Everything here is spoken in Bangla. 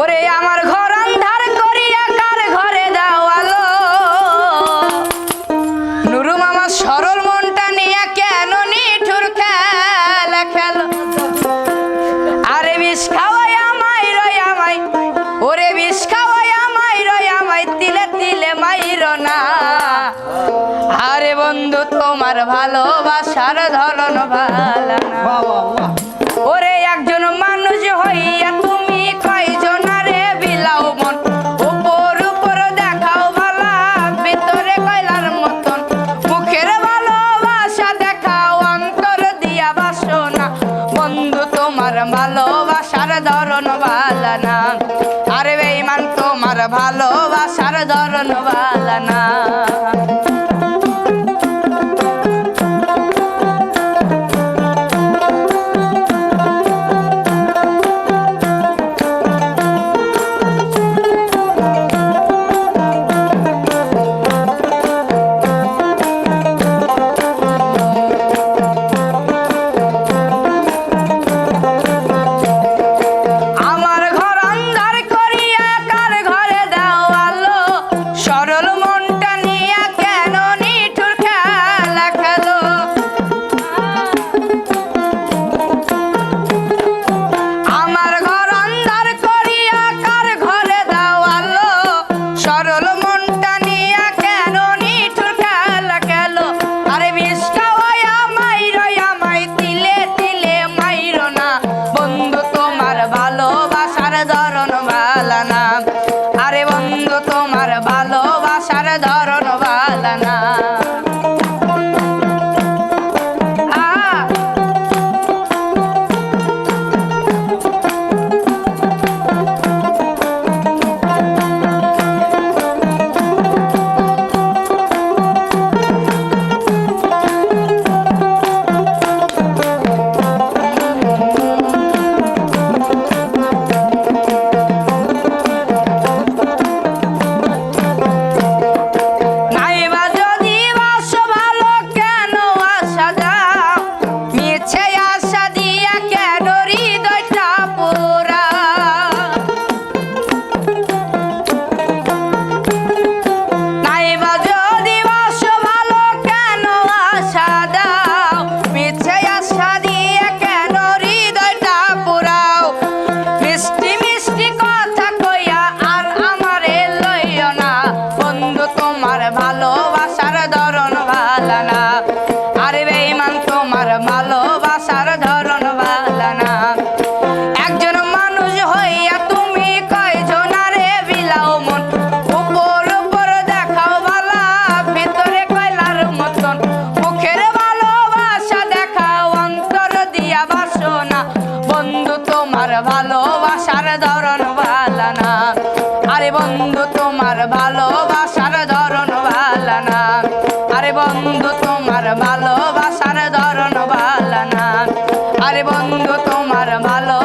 ওরে আমার ঘর আন্ধার করিয়া কার ঘরে দাও আলো। নুরু মামা সরল মনটা নিয়ে কেন নিঠুর খেলা খেলো। আরে বিষ খাওয়াই আমায় রয় আমায়। ওরে বিষ খাওয়াই আমায় রয় আমায় তিলে তিলে মাইর না। আরে বন্ধু তোমার ভালোবাসার ধরন ভালো না। হইয়া তুমি কয়জনারে বিলাও মন? উপর উপর দেখাও ভালা, ভিতরে কয়লার মতন। মুখের ভালোবাসা দেখাও, অন্তর দিয়া বাসনা। বন্ধু, তোমার ভালোবাসার ধরন ভালা না। আরে বেইমান তোমার ভালোবাসার ধরন ভালা ধরন তোমার ভালোবাসার ধরন ভালা না একজন মানুষ হইয়া তুমি কয়জনারে বিলাও মন। উপর উপর দেখাও ভালা ভিতরে কয়লার মতন। মুখের ভালোবাসা দেখাও, অন্তর দিয়া বন্ধু তোমার ভালোবাসার ধরন ভালা না আরে বন্ধু তোমার ভালোবাসার ধরন ভালা না আরে বন্ধু তোমার ভালোবাসার ধরন বালা আরে বন্ধু তোমার ভালো